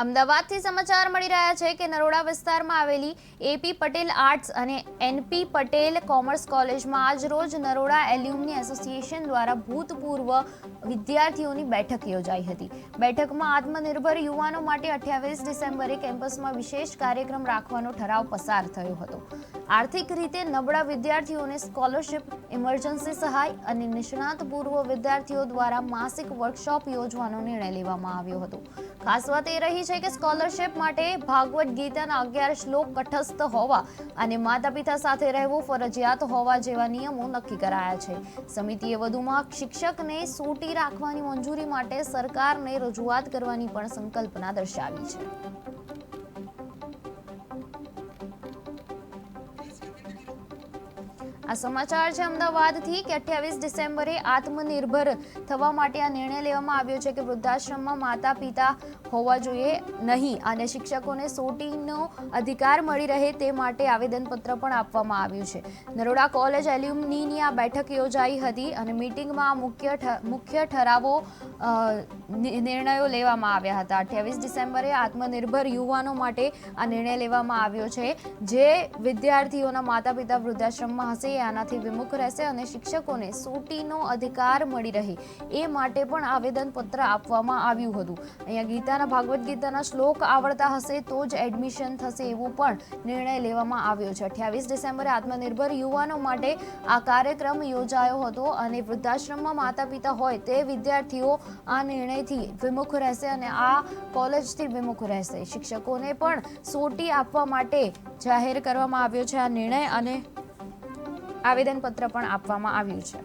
અમદાવાદથી સમાચાર મળી રહ્યા છે કે નરોડા વિસ્તારમાં આવેલી એપી પટેલ આર્ટ્સ અને એનપી પટેલ કોમર્સ કોલેજમાં આજરોજ નરોડા એલ્યુમની એસોસિએશન દ્વારા ભૂતપૂર્વ વિદ્યાર્થીઓની બેઠક યોજાઈ હતી. બેઠકમાં આત્મનિર્ભર યુવાનો માટે અઠ્યાવીસ ડિસેમ્બરે કેમ્પસમાં વિશેષ કાર્યક્રમ રાખવાનો ઠરાવ પસાર થયો હતો. આર્થિક રીતે નબળા વિદ્યાર્થીઓને સ્કોલરશિપ, ઇમરજન્સી સહાય અને નિષ્ણાત પૂર્વ વિદ્યાર્થીઓ દ્વારા માસિક વર્કશોપ યોજવાનો નિર્ણય લેવામાં આવ્યો હતો. ખાસ વાત એ રહી છે કે સ્કોલરશિપ માટે ભાગવત ગીતાના અગિયાર શ્લોક કઠસ્થ હોવા અને માતા પિતા સાથે રહેવું ફરજિયાત હોવા જેવા નિયમો નક્કી કરાયા છે. સમિતિએ વધુમાં શિક્ષકને સૂટી રાખવાની મંજૂરી માટે સરકારને રજૂઆત કરવાની પણ સંકલ્પના દર્શાવી છે. આ સમાચાર છે અમદાવાદથી કે અઠ્યાવીસ ડિસેમ્બરે આત્મનિર્ભર થવા માટે આ નિર્ણય લેવામાં આવ્યો છે કે વૃદ્ધાશ્રમમાં માતા પિતા હોવા જોઈએ નહીં અને શિક્ષકોને સોટીનો અધિકાર મળી રહે તે માટે આવેદનપત્ર પણ આપવામાં આવ્યું છે. નરોડા કોલેજ એલ્યુમનીની આ બેઠક યોજાઈ હતી અને મિટિંગમાં મુખ્ય મુખ્ય ઠરાવો નિર્ણયો લેવામાં આવ્યા હતા. અઠ્યાવીસ ડિસેમ્બરે આત્મનિર્ભર યુવાનો માટે આ નિર્ણય લેવામાં આવ્યો છે. જે વિદ્યાર્થીઓના માતા પિતા વૃદ્ધાશ્રમમાં હશે આનાથી વિમુખ રહેશે અને શિક્ષકોને સોટીનો અધિકાર મળી રહે. એ માટે પણ આવેદનપત્ર આપવામાં આવ્યું હતું. અહીંયા ગીતાના ભાગવત ગીતાના શ્લોક આવડતા હશે તો જ એડમિશન થશે એવું પણ નિર્ણય લેવામાં આવ્યો છે. અઠ્યાવીસ ડિસેમ્બરે આત્મનિર્ભર યુવાનો માટે આ કાર્યક્રમ યોજાયો હતો અને વૃદ્ધાશ્રમમાં માતા પિતા હોય તે વિદ્યાર્થીઓ આ નિર્ણયથી વિમુખ રહેશે અને આ કોલેજથી વિમુખ રહેશે. શિક્ષકોને પણ સોટી આપવા માટે જાહેર કરવામાં આવ્યો છે આ નિર્ણય અને આવેદનપત્ર પણ આપવામાં આવ્યું છે.